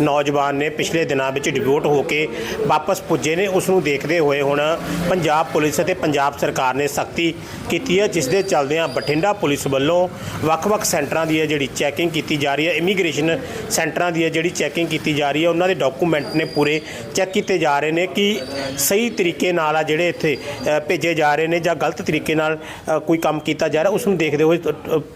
ਨੌਜਵਾਨ ਨੇ ਪਿਛਲੇ ਦਿਨਾਂ ਵਿੱਚ ਡਿਬਿਊਟ ਹੋ ਕੇ ਵਾਪਸ ਪੁੱਜੇ ਨੇ। ਉਸ ਨੂੰ ਦੇਖਦੇ ਹੋਏ ਹੁਣ ਪੰਜਾਬ ਪੁਲਿਸ ਅਤੇ ਪੰਜਾਬ ਸਰਕਾਰ ਨੇ ਸਖਤੀ ਕੀਤੀ ਹੈ, ਜਿਸ ਦੇ ਚੱਲਦਿਆਂ ਬਠਿੰਡਾ ਪੁਲਿਸ ਵੱਲੋਂ ਵੱਖ-ਵੱਖ ਸੈਂਟਰਾਂ ਦੀ ਹੈ ਜਿਹੜੀ ਚੈਕਿੰਗ ਕੀਤੀ ਜਾ ਰਹੀ ਹੈ, ਇਮੀਗ੍ਰੇਸ਼ਨ ਸੈਂਟਰਾਂ ਦੀ ਹੈ ਜਿਹੜੀ ਚੈਕਿੰਗ ਕੀਤੀ ਜਾ ਰਹੀ ਹੈ, ਉਹਨਾਂ ਦੇ ਡਾਕੂਮੈਂਟ ਨੇ ਪੂਰੇ ਚੈੱਕ ਕੀਤੇ ਜਾ ਰਹੇ ਨੇ ਕਿ ਸਹੀ ਤਰੀਕੇ ਨਾਲ ਆ ਜਿਹੜੇ ਇੱਥੇ ਭੇਜੇ ਜਾ ਰਹੇ ਨੇ ਜਾਂ ਗਲਤ ਤਰੀਕੇ ਨਾਲ ਕੋਈ ਕੰਮ ਕੀਤਾ ਜਾ ਰਿਹਾ। ਉਸ ਨੂੰ ਦੇਖਦੇ ਹੋਏ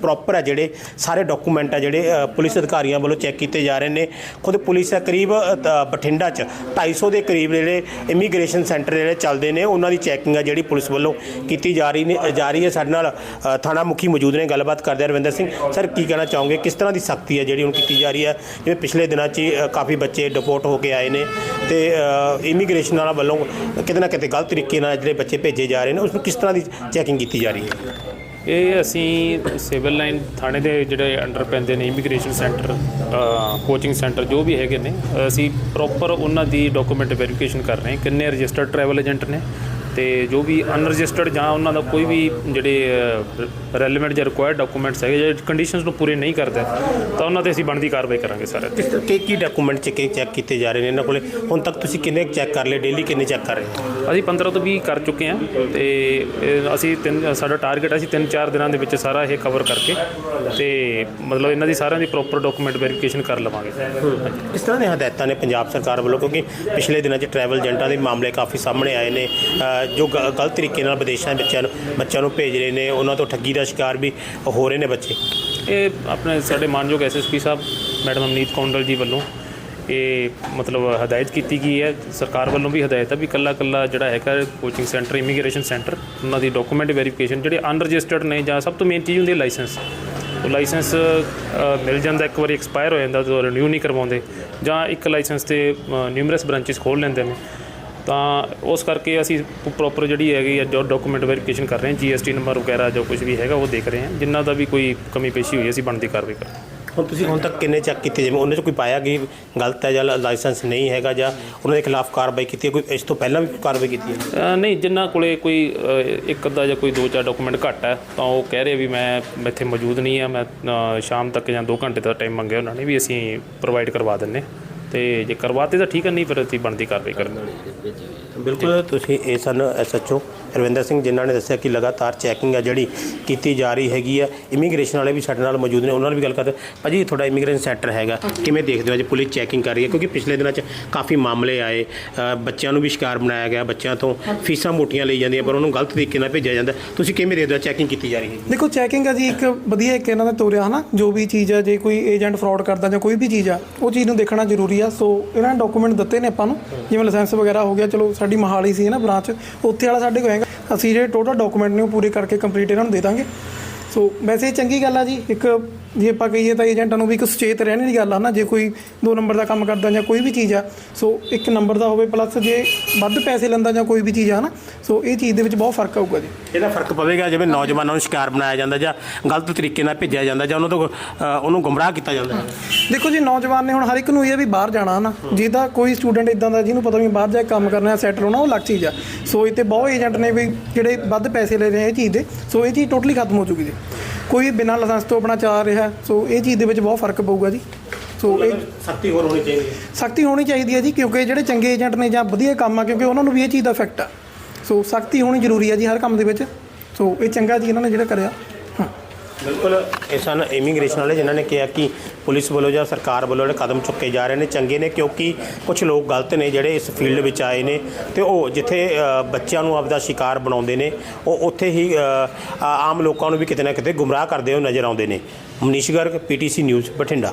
ਪ੍ਰੋਪਰ ਹੈ ਜਿਹੜੇ ਸਾਰੇ ਡਾਕੂਮੈਂਟ ਆ ਜਿਹੜੇ ਪੁਲਿਸ ਅਧਿਕਾਰੀਆਂ ਵੱਲੋਂ ਚੈੱਕ ਕੀਤੇ ਜਾ ਰਹੇ ਨੇ। ਖੁਦ ਪੁਲਿਸ ਹੈ ਕਰੀਬ ਅ, ਬਠਿੰਡਾ 'ਚ 250 ਦੇ ਕਰੀਬ ਜਿਹੜੇ ਇਮੀਗ੍ਰੇਸ਼ਨ ਸੈਂਟਰ ਜਿਹੜੇ ਚੱਲਦੇ ਨੇ ਉਹਨਾਂ ਦੀ ਚੈਕਿੰਗ ਆ ਜਿਹੜੀ ਪੁਲਿਸ ਵੱਲੋਂ ਕੀਤੀ ਜਾ ਰਹੀ ਨੇ ਜਾ ਰਹੀ ਹੈ। ਸਾਡੇ ਨਾਲ ਅ, ਥਾਣਾ ਮੁਖੀ ਮੌਜੂਦ ਨੇ। ਗੱਲਬਾਤ ਕਰਦੇ ਆ ਰਵਿੰਦਰ ਸਿੰਘ। ਸਰ ਕੀ ਕਹਿਣਾ ਚਾਹੋਗੇ? ਕਿਸ ਤਰ੍ਹਾਂ ਦੀ ਸਖਤੀ ਹੈ ਜਿਹੜੀ ਹੁਣ ਕੀਤੀ ਜਾ ਰਹੀ ਹੈ? ਜਿਵੇਂ ਪਿਛਲੇ ਦਿਨਾਂ 'ਚ ਹੀ, ਅ, ਕਾਫੀ ਬੱਚੇ ਡਿਪੋਰਟ ਹੋ ਕੇ ਆਏ ਨੇ ਤੇ ਇਮੀਗ੍ਰੇਸ਼ਨ ਵਾਲਾ ਵੱਲੋਂ ਕਿਤੇ ਨਾ ਕਿਤੇ ਗਲਤ ਤਰੀਕੇ ਨਾਲ ਜਿਹੜੇ ਬੱਚੇ ਭੇਜੇ ਜਾ ਰਹੇ ਨੇ ਉਸ ਨੂੰ ਕਿਸ ਤਰ੍ਹਾਂ ਦੀ ਚੈਕਿੰਗ ਕੀਤੀ ਜਾ ਰਹੀ ਹੈ? ਇਹ ਅਸੀਂ ਸਿਵਲ ਲਾਈਨ ਥਾਣੇ ਦੇ ਜਿਹੜੇ ਅੰਡਰ ਪੈਂਦੇ ਨੇ ਇਮੀਗ੍ਰੇਸ਼ਨ ਸੈਂਟਰ ਕੋਚਿੰਗ ਸੈਂਟਰ ਜੋ ਵੀ ਹੈਗੇ ਨੇ, ਅਸੀਂ ਪ੍ਰੋਪਰ ਉਹਨਾਂ ਦੀ ਡਾਕੂਮੈਂਟ ਵੈਰੀਫਿਕੇਸ਼ਨ ਕਰ ਰਹੇ ਹਾਂ, ਕਿੰਨੇ ਰਜਿਸਟਰਡ ਟਰੈਵਲ ਏਜੰਟ ਨੇ ਤੇ ਜੋ ਵੀ ਅਨਰਜਿਸਟਰਡ ਜਾਂ ਉਹਨਾਂ ਦਾ ਕੋਈ ਵੀ ਜਿਹੜੇ ਰੈਲੇਵੈਂਟ ਜਾਂ ਰਿਕੁਆਇਰਡ ਡਾਕੂਮੈਂਟਸ ਹੈਗੇ ਜਿਹੜੇ ਕੰਡੀਸ਼ਨਸ ਨੂੰ ਪੂਰੇ ਨਹੀਂ ਕਰਦੇ ਤਾਂ ਉਹਨਾਂ ਤੇ ਅਸੀਂ ਬਣਦੀ ਕਾਰਵਾਈ ਕਰਾਂਗੇ ਸਾਰੇ। ਕੀ ਕੀ ਡਾਕੂਮੈਂਟ ਚੈੱਕ ਚੈੱਕ ਕੀਤੇ ਜਾ ਰਹੇ ਨੇ? ਇਹਨਾਂ ਕੋਲੇ ਹੁਣ ਤੱਕ ਤੁਸੀਂ ਕਿੰਨੇ ਚੈੱਕ ਕਰ ਲਏ? ਡੇਲੀ ਕਿੰਨੇ ਚੈੱਕ ਕਰ ਰਹੇ ਹੋ? ਅਸੀਂ 15 ਤੋਂ 20 ਕਰ ਚੁੱਕੇ ਹਾਂ ਤੇ ਅਸੀਂ ਤਿੰਨ ਸਾਡਾ ਟਾਰਗੇਟ ਅਸੀਂ 3-4 ਦਿਨਾਂ ਦੇ ਵਿੱਚ ਸਾਰਾ ਇਹ ਕਵਰ ਕਰਕੇ ਤੇ ਮਤਲਬ ਇਹਨਾਂ ਦੀ ਸਾਰਿਆਂ ਦੀ ਪ੍ਰੋਪਰ ਡਾਕੂਮੈਂਟ ਵੈਰੀਫਿਕੇਸ਼ਨ ਕਰ ਲਵਾਂਗੇ। ਇਸ ਤਰ੍ਹਾਂ ਦੀਆਂ ਹਦਾਇਤਾਂ ਨੇ ਪੰਜਾਬ ਸਰਕਾਰ ਵੱਲੋਂ ਕਿਉਂਕਿ ਪਿਛਲੇ ਦਿਨਾਂ 'ਚ ਟਰੈਵਲ ਏਜੰਟਾਂ ਦੇ ਮਾਮਲੇ ਕਾਫੀ ਸਾਹਮਣੇ ਆਏ ਨੇ। ਜੋ ਗ- ਗਲਤ ਤਰੀਕੇ ਨਾਲ ਵਿਦੇਸ਼ਾਂ ਦੇ ਬੱਚਿਆਂ ਨੂੰ ਬੱਚਿਆਂ ਨੂੰ ਭੇਜ ਰਹੇ ਨੇ, ਉਹਨਾਂ ਤੋਂ ਠੱਗੀ ਦਾ ਸ਼ਿਕਾਰ ਵੀ ਹੋ ਰਹੇ ਨੇ ਬੱਚੇ। ਇਹ ਆਪਣੇ ਸਾਡੇ ਮਾਨਯੋਗ ਐਸਐਸਪੀ ਸਾਹਿਬ, ਮੈਡਮ ਅਮਨੀਤ ਕੌਂਡਲ ਜੀ ਵੱਲੋਂ ਇਹ ਮਤਲਬ ਹਦਾਇਤ ਕੀਤੀ ਗਈ ਹੈ। ਸਰਕਾਰ ਵੱਲੋਂ ਵੀ ਹਦਾਇਤ ਹੈ ਵੀ ਕੱਲਾ ਕੱਲਾ ਜਿਹੜਾ ਹੈਗਾ ਕੋਚਿੰਗ ਸੈਂਟਰ ਇਮੀਗ੍ਰੇਸ਼ਨ ਸੈਂਟਰ ਉਹਨਾਂ ਦੀ ਡਾਕੂਮੈਂਟ ਵੈਰੀਫਿਕੇਸ਼ਨ ਜਿਹੜੇ ਅਨਰਜਿਸਟਰਡ ਨੇ ਜਾਂ ਸਭ ਤੋਂ ਮੇਨ ਚੀਜ਼ ਹੁੰਦੀ ਹੈ ਲਾਇਸੈਂਸ ਉਹ ਲਾਇਸੈਂਸ ਮਿਲ ਜਾਂਦਾ, ਇੱਕ ਵਾਰੀ ਐਕਸਪਾਇਰ ਹੋ ਜਾਂਦਾ ਤਾਂ ਰਿਨਿਊ ਨਹੀਂ ਕਰਵਾਉਂਦੇ ਜਾਂ ਇੱਕ ਲਾਇਸੈਂਸ ਤੇ ਨਿਊਮਰਸ ਬ੍ਰਾਂਚਸ ਖੋਲ ਲੈਂਦੇ ਨੇ। ਤਾਂ ਉਸ ਕਰਕੇ ਅਸੀਂ ਪ੍ਰੋਪਰ ਜਿਹੜੀ ਹੈਗੀ ਹੈ ਜੋ ਡਾਕੂਮੈਂਟ ਵੈਰੀਫਿਕੇਸ਼ਨ ਕਰ ਰਹੇ ਹਾਂ ਜੀਐਸਟੀ ਨੰਬਰ ਵਗੈਰਾ ਜੋ ਕੁਝ ਵੀ ਹੈਗਾ ਉਹ ਦੇਖ ਰਹੇ ਹਾਂ। ਜਿਨ੍ਹਾਂ ਦਾ ਵੀ ਕੋਈ ਕਮੀ ਪੇਸ਼ੀ ਹੋਈ ਅਸੀਂ ਬਣਦੀ ਕਾਰਵਾਈ ਕਰਾਂਗੇ ਹੁਣ ਤੁਸੀਂ ਹੁਣ ਤੱਕ ਕਿੰਨੇ ਚੈੱਕ ਕੀਤੇ? ਜਿਵੇਂ ਉਹਨਾਂ 'ਚ ਕੋਈ ਪਾਇਆ ਕਿ ਗਲਤ ਹੈ ਜਾਂ ਲਾਇਸੈਂਸ ਨਹੀਂ ਹੈਗਾ ਜਾਂ ਉਹਨਾਂ ਦੇ ਖਿਲਾਫ ਕਾਰਵਾਈ ਕੀਤੀ ਹੈ? ਕੋਈ ਇਸ ਤੋਂ ਪਹਿਲਾਂ ਵੀ ਕਾਰਵਾਈ ਕੀਤੀ ਹੈ? ਨਹੀਂ ਜਿਨ੍ਹਾਂ ਕੋਲੇ ਕੋਈ ਇੱਕ ਅੱਧਾ ਜਾਂ ਕੋਈ ਦੋ ਚਾਰ ਡਾਕੂਮੈਂਟ ਘੱਟ ਹੈ ਤਾਂ ਉਹ ਕਹਿ ਰਹੇ ਵੀ ਮੈਂ ਇੱਥੇ ਮੌਜੂਦ ਨਹੀਂ ਆ ਮੈਂ ਸ਼ਾਮ ਤੱਕ ਜਾਂ 2 ਘੰਟੇ ਦਾ ਟਾਈਮ ਮੰਗਿਆ ਉਹਨਾਂ ਨੇ ਵੀ ਅਸੀਂ ਪ੍ਰੋਵਾਈਡ ਕਰਵਾ ਦਿੰਨੇ ਤੇ ਜੇ ਕਰਵਾਤੇ ਤਾਂ ਠੀਕ ਹੈ ਨਹੀਂ ਫਿਰ ਅਸੀਂ ਬਣਦੀ ਕਾਰਵਾਈ ਕਰਾਂਗੇ। ਬਿਲਕੁਲ ਤੁਸੀਂ ਇਹ ਸਨ ਐਸਐਚਓ ਰਵਿੰਦਰ ਸਿੰਘ ਜਿਨ੍ਹਾਂ ਨੇ ਦੱਸਿਆ ਕਿ ਲਗਾਤਾਰ ਚੈਕਿੰਗ ਆ ਜਿਹੜੀ ਕੀਤੀ ਜਾ ਰਹੀ ਹੈਗੀ ਆ। ਇਮੀਗ੍ਰੇਸ਼ਨ ਵਾਲੇ ਵੀ ਸਾਡੇ ਨਾਲ ਮੌਜੂਦ ਨੇ ਉਹਨਾਂ ਨਾਲ ਵੀ ਗੱਲ ਕਰਦੇ ਭਾਜੀ ਤੁਹਾਡਾ ਇਮੀਗ੍ਰੇਸ਼ਨ ਸੈਂਟਰ ਹੈਗਾ। ਕਿਵੇਂ ਦੇਖਦੇ ਹੋ ਅੱਜ ਪੁਲਿਸ ਚੈਕਿੰਗ ਕਰ ਰਹੀ ਹੈ? ਕਿਉਂਕਿ ਪਿਛਲੇ ਦਿਨਾਂ 'ਚ ਕਾਫੀ ਮਾਮਲੇ ਆਏ। ਅ, ਬੱਚਿਆਂ ਨੂੰ ਵੀ ਸ਼ਿਕਾਰ ਬਣਾਇਆ ਗਿਆ ਬੱਚਿਆਂ ਤੋਂ ਫੀਸਾਂ ਮੋਟੀਆਂ ਲਈ ਜਾਂਦੀਆਂ ਪਰ ਉਹਨੂੰ ਗਲਤ ਤਰੀਕੇ ਨਾਲ ਭੇਜਿਆ ਜਾਂਦਾ। ਤੁਸੀਂ ਕਿਵੇਂ ਦੇਖਦੇ ਹੋ ਚੈਕਿੰਗ ਕੀਤੀ ਜਾ ਰਹੀ ਹੈ ਦੇਖੋ ਚੈਕਿੰਗ ਆ ਜੀ ਇੱਕ ਵਧੀਆ ਇੱਕ ਇਹਨਾਂ ਦਾ ਤੋਰਿਆ ਹਨਾ? ਜੋ ਵੀ ਚੀਜ਼ ਆ ਜੇ ਕੋਈ ਏਜੰਟ ਫਰਾਡ ਕਰਦਾ ਜਾਂ ਕੋਈ ਵੀ ਚੀਜ਼ ਆ ਉਹ ਚੀਜ਼ ਨੂੰ ਦੇਖਣਾ ਜ਼ਰੂਰੀ ਆ। ਸੋ ਇਹਨਾਂ ਨੇ ਡਾਕੂਮੈਂਟ ਦਿੱਤੇ ਨੇ ਆਪਾਂ ਨੂੰ। ਜਿਵੇਂ ਲਾਇਸੈਂਸ ਵਗੈਰਾ ਹੋ ਗਿਆ ਚਲੋ ਸਾਡੀ ਮਹਾਲੀ ਸੀ ਨਾ ਬ੍ਰਾਂਚ ਉੱਥੇ ਵਾਲਾ ਸਾਡੇ ਕੋਲ ਹੈਗਾ ਅਸੀਂ ਜਿਹੜੇ ਟੋਟਲ ਡਾਕੂਮੈਂਟ ਨੇ ਉਹ ਪੂਰੇ ਕਰਕੇ ਕੰਪਲੀਟ ਇਹਨਾਂ ਨੂੰ ਦੇ ਦਾਂਗੇ। ਸੋ ਵੈਸੇ ਇਹ ਚੰਗੀ ਗੱਲ ਆ ਜੀ। ਇੱਕ ਜੇ ਆਪਾਂ ਕਹੀਏ ਤਾਂ ਏਜੰਟਾਂ ਨੂੰ ਵੀ ਇੱਕ ਸੁਚੇਤ ਰਹਿਣ ਦੀ ਗੱਲ ਆ ਨਾ ਜੇ ਕੋਈ ਦੋ ਨੰਬਰ ਦਾ ਕੰਮ ਕਰਦਾ ਜਾਂ ਕੋਈ ਵੀ ਚੀਜ਼ ਆ। ਸੋ ਇੱਕ ਨੰਬਰ ਦਾ ਹੋਵੇ ਪਲੱਸ ਜੇ ਵੱਧ ਪੈਸੇ ਲੈਂਦਾ ਜਾਂ ਕੋਈ ਵੀ ਚੀਜ਼ ਆ ਨਾ ਸੋ ਇਹ ਚੀਜ਼ ਦੇ ਵਿੱਚ ਬਹੁਤ ਫ਼ਰਕ ਆਊਗਾ ਜੀ। ਇਹਦਾ ਫ਼ਰਕ ਪਵੇਗਾ ਜਿਵੇਂ ਨੌਜਵਾਨਾਂ ਨੂੰ ਸ਼ਿਕਾਰ ਬਣਾਇਆ ਜਾਂਦਾ ਜਾਂ ਗਲਤ ਤਰੀਕੇ ਨਾਲ ਭੇਜਿਆ ਜਾਂਦਾ ਜਾਂ ਉਹਨਾਂ ਤੋਂ ਉਹਨੂੰ ਗੁੰਮਰਾਹ ਕੀਤਾ ਜਾਂਦਾ। ਦੇਖੋ ਜੀ ਨੌਜਵਾਨ ਨੇ ਹੁਣ ਹਰ ਇੱਕ ਨੂੰ ਇਹ ਵੀ ਬਾਹਰ ਜਾਣਾ ਨਾ। ਜੇ ਤਾਂ ਕੋਈ ਸਟੂਡੈਂਟ ਇਦਾਂ ਦਾ ਜਿਹਨੂੰ ਪਤਾ ਵੀ ਬਾਹਰ ਜਾ ਕੇ ਕੰਮ ਕਰਨਾ ਸੈਟਲ ਹੋਣਾ ਉਹ ਅਲੱਗ ਚੀਜ਼ ਆ। ਸੋ ਇਹ ਤੇ ਬਹੁਤ ਏਜੰਟ ਨੇ ਵੀ ਜਿਹੜੇ ਵੱਧ ਪੈਸੇ ਲੈ ਰਹੇ ਆ ਇਹ ਚੀਜ਼ ਦੇ। ਸੋ ਇਹ ਚੀਜ਼ ਟੋਟਲੀ ਖਤਮ ਹੋ ਚੁੱਕੀ ਜੀ। ਕੋਈ ਬਿਨਾਂ ਲਾਇਸੈਂਸ ਤੋਂ ਆਪਣਾ ਚੱਲ ਰਿਹਾ ਸੋ ਇਹ ਚੀਜ਼ ਦੇ ਵਿੱਚ ਬਹੁਤ ਫ਼ਰਕ ਪਊਗਾ ਜੀ। ਸੋ ਇਹ ਸਖਤੀ ਹੋਰ ਹੋਣੀ ਚਾਹੀਦੀ ਹੈ। ਸਖਤੀ ਹੋਣੀ ਚਾਹੀਦੀ ਹੈ ਜੀ ਕਿਉਂਕਿ ਜਿਹੜੇ ਚੰਗੇ ਏਜੰਟ ਨੇ ਜਾਂ ਵਧੀਆ ਕੰਮ ਆ ਕਿਉਂਕਿ ਉਹਨਾਂ ਨੂੰ ਵੀ ਇਹ ਚੀਜ਼ ਦਾ ਇਫੈਕਟ ਆ। ਸੋ ਸਖਤੀ ਹੋਣੀ ਜ਼ਰੂਰੀ ਹੈ ਜੀ ਹਰ ਕੰਮ ਦੇ ਵਿੱਚ। ਸੋ ਇਹ ਚੰਗਾ ਜੀ ਇਹਨਾਂ ਨੇ ਜਿਹੜਾ ਕਰਿਆ। ਬਿਲਕੁਲ, ਇਹ ਸਨ ਇਮੀਗ੍ਰੇਸ਼ਨ ਵਾਲੇ ਜਿਨ੍ਹਾਂ ਨੇ ਕਿਹਾ ਕਿ ਪੁਲਿਸ ਵੱਲੋਂ ਜਾਂ ਸਰਕਾਰ ਵੱਲੋਂ ਜਿਹੜੇ ਕਦਮ ਚੁੱਕੇ ਜਾ ਰਹੇ ਨੇ, ਚੰਗੇ ਨੇ ਕਿਉਂਕਿ ਕੁਝ ਲੋਕ ਗਲਤ ਨੇ ਜਿਹੜੇ ਇਸ ਫੀਲਡ ਵਿੱਚ ਆਏ ਨੇ ਤੇ ਉਹ ਜਿੱਥੇ ਬੱਚਿਆਂ ਨੂੰ ਆਪਦਾ ਸ਼ਿਕਾਰ ਬਣਾਉਂਦੇ ਨੇ, ਉਹ ਉੱਥੇ ਹੀ ਆਮ ਲੋਕਾਂ ਨੂੰ ਵੀ ਕਿਤੇ ਨਾ ਕਿਤੇ ਗੁੰਮਰਾਹ ਕਰਦੇ ਹੋਏ ਨਜ਼ਰ ਆਉਂਦੇ ਨੇ। Manish Garg PTC news Bathinda.